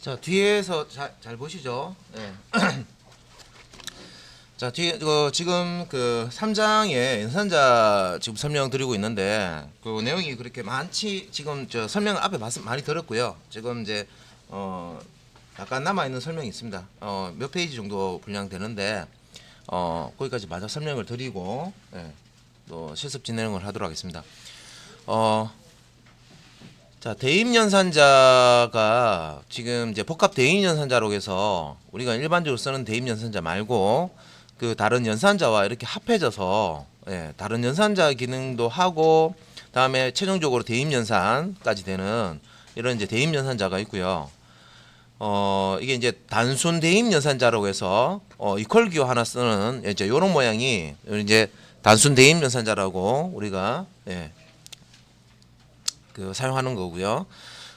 자 뒤에서 자, 잘 보시죠. 네. 자 뒤에 그 지금 그 3장에 연산자 지금 설명 드리고 있는데 그 내용이 그렇게 많지 지금 저 설명 앞에 말씀 많이 들었고요. 지금 이제 어 약간 남아 있는 설명이 있습니다. 어 몇 페이지 정도 분량 되는데 어 거기까지 마저 설명을 드리고 예, 또 실습 진행을 하도록 하겠습니다. 어 자, 대입 연산자가 지금 이제 복합 대입 연산자로 해서 우리가 일반적으로 쓰는 대입 연산자 말고 그 다른 연산자와 이렇게 합해져서 예, 다른 연산자 기능도 하고 다음에 최종적으로 대입 연산까지 되는 이런 이제 대입 연산자가 있고요. 어, 이게 이제 단순 대입 연산자라고 해서 어, 이퀄 기호 하나 쓰는 이제 요런 모양이 이제 단순 대입 연산자라고 우리가 예, 그 사용하는 거고요.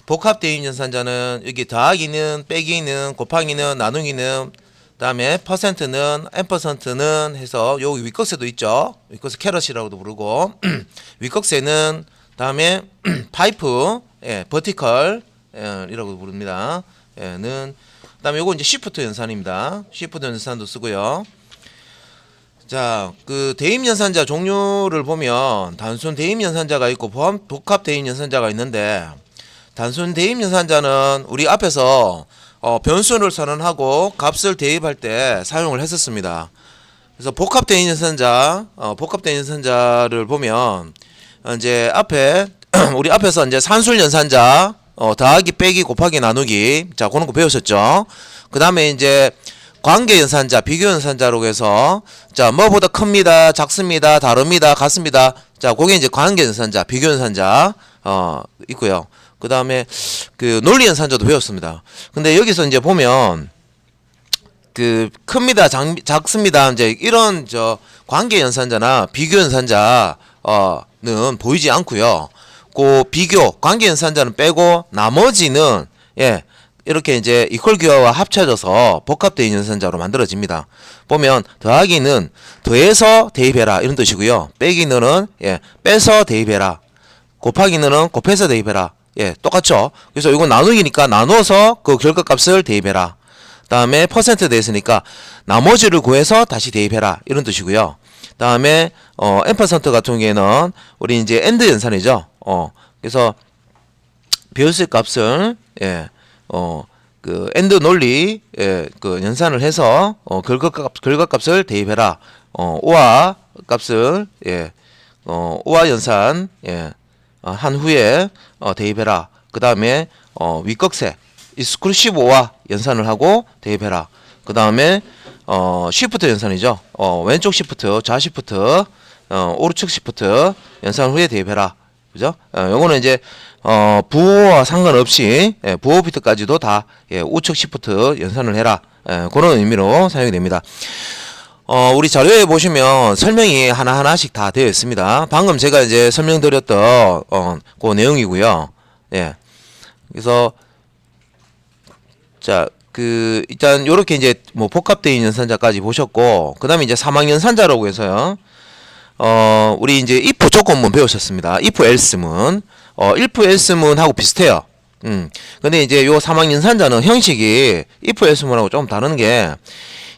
복합 대입 연산자는 여기 더하기는 빼기는 곱하기는 나누기는 그다음에 퍼센트는 앰퍼센트는 해서 여기 윗것에도 있죠. 윗것에 캐럿이라고도 부르고 윗것에는 다음에 파이프 예, 버티컬 예, 이라고 부릅니다. 예,는 그다음에 요거 이제 시프트 연산입니다. 시프트 연산도 쓰고요. 자, 그 대입 연산자 종류를 보면 단순 대입 연산자가 있고 보험 복합 대입 연산자가 있는데 단순 대입 연산자는 우리 앞에서 어, 변수를 선언하고 값을 대입할 때 사용을 했었습니다. 그래서 복합 대입 연산자, 어, 복합 대입 연산자를 보면 어, 이제 앞에 우리 앞에서 이제 산술 연산자 어, 더하기 빼기 곱하기 나누기 자 그런 거 배우셨죠? 그 다음에 이제 관계 연산자, 비교 연산자로 해서 자 뭐보다 큽니다, 작습니다, 다릅니다, 같습니다. 자 그게 이제 관계 연산자, 비교 연산자 어 있고요. 그 다음에 그 논리 연산자도 배웠습니다. 근데 여기서 이제 보면 그 큽니다, 작, 작습니다. 이제 이런 저 관계 연산자나 비교 연산자 어는 보이지 않고요. 그 비교 관계 연산자는 빼고 나머지는 예 이렇게 이제 이퀄 기호와 합쳐져서 복합 대입 연산자로 만들어집니다. 보면 더하기는 더해서 대입해라 이런 뜻이고요. 빼기는 예 빼서 대입해라. 곱하기는 곱해서 대입해라. 예 똑같죠. 그래서 이거 나누기니까 나눠서 그 결과값을 대입해라. 다음에 퍼센트 대했으니까 나머지를 구해서 다시 대입해라 이런 뜻이고요. 다음에 어 앰퍼센트 같은 경우에는 우리 이제 엔드 연산이죠. 어 그래서 배웠을 값을 예. 어, 그 엔드 논리 예, 그 연산을 해서 어, 결과값 결과값을 대입해라. 어, 오화 값을 예. 어, 오화 연산 예. 어, 한 후에 어, 대입해라. 그 다음에 어, 윗꺽쇠 익스크루시브 오화 연산을 하고 대입해라. 그 다음에 어, 시프트 연산이죠. 어, 왼쪽 시프트, 좌 시프트, 어, 오른쪽 시프트 연산 후에 대입해라. 그죠? 어, 요거는 이제 어, 부호와 상관없이 예, 부호 비트까지도 다 예, 우측 시프트 연산을 해라. 예, 그런 의미로 사용이 됩니다. 어, 우리 자료에 보시면 설명이 하나하나씩 다 되어 있습니다. 방금 제가 이제 설명드렸던 어, 그 내용이고요. 예. 그래서 자, 그 일단 요렇게 이제 뭐 복합대인 연산자까지 보셨고 그다음에 이제 사망 연산자라고 해서요. 어, 우리 이제 조건문 배우셨습니다. if else문. 어, if else문하고 비슷해요. 음. 근데 이제 요 사망 연산자는 형식이 if else문하고 조금 다른 게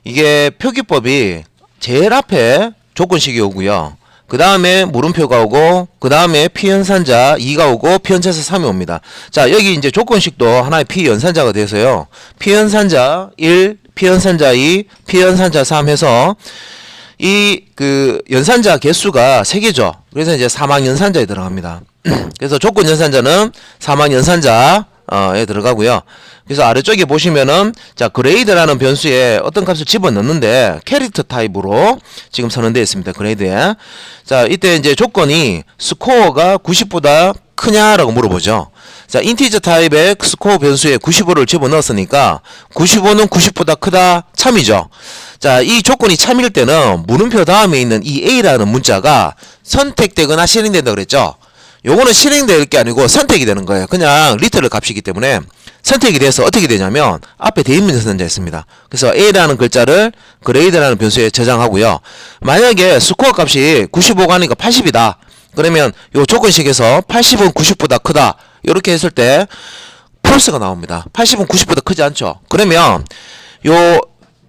이게 표기법이 제일 앞에 조건식이 오고요. 그 다음에 물음표가 오고, 그 다음에 피연산자 2가 오고, 피연체사 3이 옵니다. 자, 여기 이제 조건식도 하나의 피연산자가 돼서요. 피연산자 1, 피연산자 2, 피연산자 3 해서 이 그 연산자 개수가 세 개죠. 그래서 이제 사망 연산자에 들어갑니다. 그래서 조건 연산자는 사망 연산자에 들어가고요. 그래서 아래쪽에 보시면은 자 그레이드라는 변수에 어떤 값을 집어넣는데 캐릭터 타입으로 지금 선언되어 있습니다. 그레이드에 자 이때 이제 조건이 스코어가 90보다 크냐라고 물어보죠. 자 인티저 타입의 스코어 변수에 95를 집어넣었으니까 95는 90보다 크다 참이죠. 자 이 조건이 참일 때는 물음표 다음에 있는 이 a라는 문자가 선택되거나 실행된다 그랬죠. 요거는 실행될 게 아니고 선택이 되는 거예요. 그냥 리터럴 값이기 때문에 선택이 돼서 어떻게 되냐면 앞에 대입 연산자 있습니다. 그래서 a라는 글자를 그레이드라는 변수에 저장하고요. 만약에 스코어 값이 95가 아니까 80이다. 그러면 요 조건식에서 80은 90보다 크다. 이렇게 했을 때 폴스가 나옵니다. 80은 90보다 크지 않죠. 그러면 요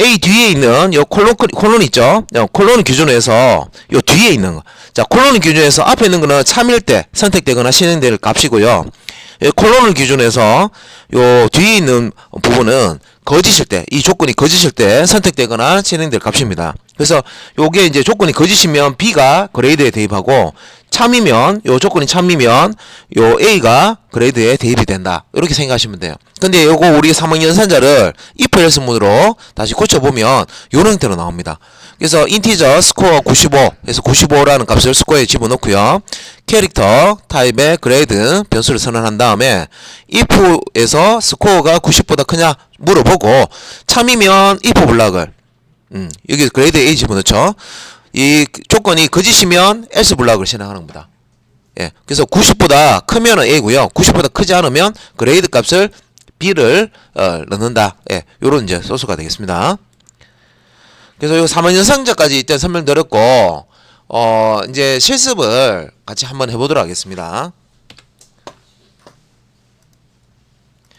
A 뒤에 있는 요 콜론 콜론 있죠? 요 콜론 기준에서 요 뒤에 있는 거. 자, 콜론 기준에서 앞에 있는 거는 참일 때 선택되거나 실행될 값이고요. 이 콜론을 기준해서 요 뒤에 있는 부분은 거짓일 때, 이 조건이 거짓일 때 선택되거나 실행될 값입니다. 그래서 요게 이제 조건이 거짓이면 B가 그레이드에 대입하고 참이면 요 조건이 참이면 요 A가 그레이드에 대입이 된다. 이렇게 생각하시면 돼요. 근데 요거 우리 3학년 연산자를 if else 문으로 다시 고쳐 보면 요런 형태로 나옵니다. 그래서 인티저 스코어 95 그래서 95라는 값을 스코어에 집어넣고요. 캐릭터 타입의 그레이드 변수를 선언한 다음에 if에서 스코어가 90보다 크냐 물어보고 참이면 if 블락을 음, 여기 그레이드 A 집어넣죠. 이 조건이 거짓이면 else 블락을 실행하는 겁니다. 예. 그래서 90보다 크면 A고요. 90보다 크지 않으면 그레이드 값을 B를 어, 넣는다. 예. 요런 이제 소스가 되겠습니다. 그래서 요 3원 연상자까지 일단 설명드렸고 어 이제 실습을 같이 한번 해 보도록 하겠습니다.